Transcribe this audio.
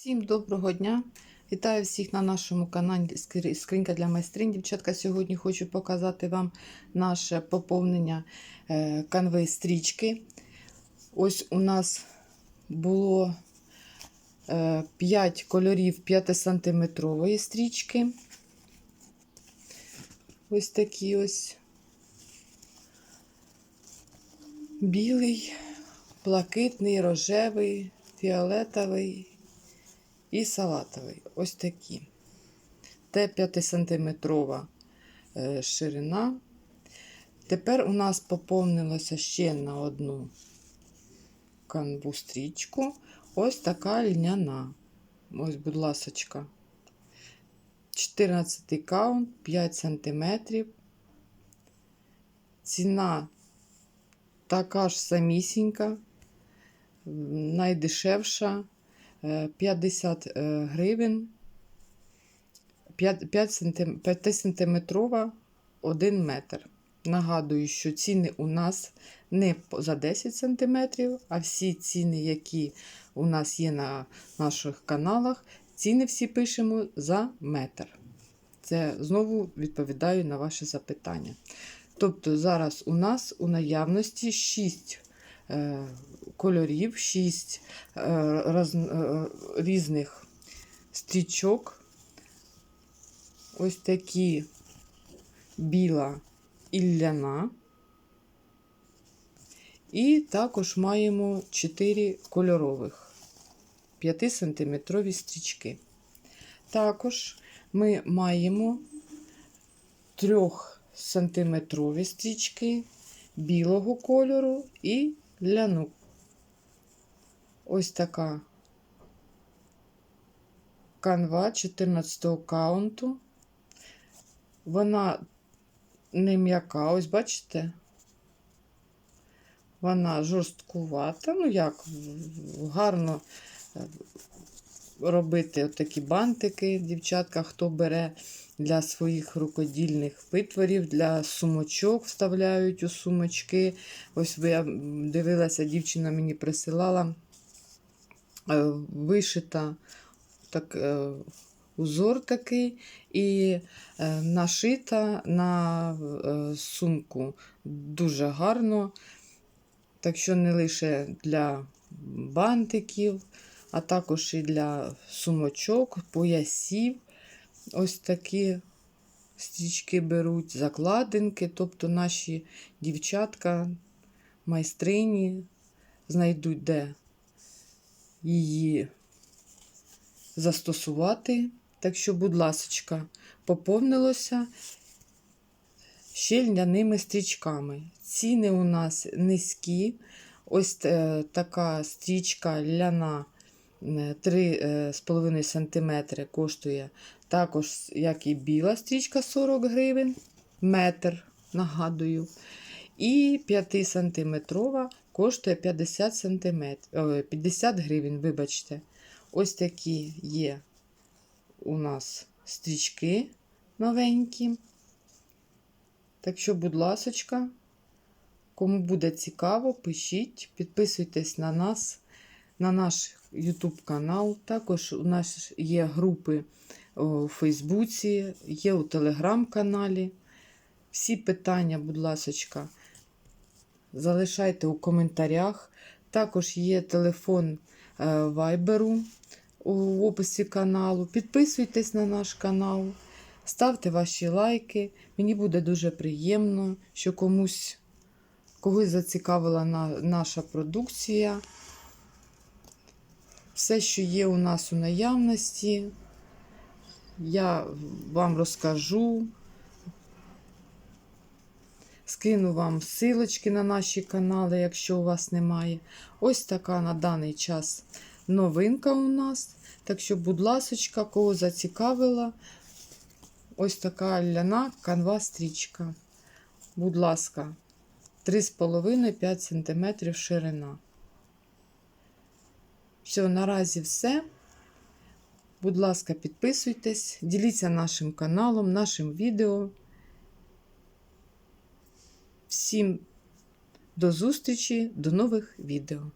Всім доброго дня! Вітаю всіх на нашому каналі Скринька для майстринь. Дівчатка, сьогодні хочу показати вам наше поповнення е, канви стрічки. Ось у нас було 5 кольорів 5-сантиметрової стрічки. Ось такі ось білий, блакитний, рожевий, фіолетовий і салатовий. Ось такі. Те 5-сантиметрова е, ширина. Тепер у нас поповнилося ще на одну канву стрічку. Ось така льняна. Ось, будь ласочка. 14 каунт, 5 сантиметрів. Ціна така ж самісінька, найдешевша. 50 е, гривень 5, 5 сантим, 5-сантиметрова 1 метр. Нагадую, що ціни у нас не за 10 см, а всі ціни, які у нас є на наших каналах, ціни всі пишемо за метр. Це знову відповідаю на ваше запитання. Тобто зараз у нас у наявності 6 е, кольорів, 6 е, роз, е, різних стрічок. Ось такі біла ілляна. І також маємо 4 кольорових 5-сантиметрові стрічки. Також ми маємо 3-сантиметрові стрічки білого кольору і ляну. Ось така канва 14-го каунту. Вона не м'яка, ось бачите? Вона жорсткувата, ну як гарно е, робити такі бантики, дівчатка, хто бере для своїх рукодільних витворів, для сумочок вставляють у сумочки. Ось я дивилася, дівчина мені присилала вишита так, е, узор такий і е, нашита на е, сумку дуже гарно. Так що не лише для бантиків, а також і для сумочок, поясів. Ось такі стрічки беруть, закладинки, тобто наші дівчатка, майстрині знайдуть, де її застосувати. Так що, будь ласочка, поповнилося ще льняними стрічками. Ціни у нас низькі. Ось е, така стрічка ляна 3,5 см коштує також, як і біла стрічка 40 гривень, метр, нагадую. І 5 сантиметрова коштує 50 см, 50 гривень, вибачте. Ось такі є у нас стрічки новенькі. Так що, будь ласочка, кому буде цікаво, пишіть, підписуйтесь на нас, на наш YouTube канал. Також у нас є групи у Фейсбуці, є у Телеграм-каналі. Всі питання, будь ласочка, залишайте у коментарях. Також є телефон е, Вайберу у описі каналу. Підписуйтесь на наш канал, ставте ваші лайки. Мені буде дуже приємно, що комусь когось зацікавила на, наша продукція. Все, що є у нас у наявності, я вам розкажу. Скину вам ссылочки на наші канали, якщо у вас немає. Ось така на даний час новинка у нас. Так що, будь ласочка, кого зацікавила, ось така ляна канва стрічка. Будь ласка, 3,5-5 см ширина. Все, наразі все. Будь ласка, підписуйтесь, діліться нашим каналом, нашим відео. Всім до зустрічі, до нових відео.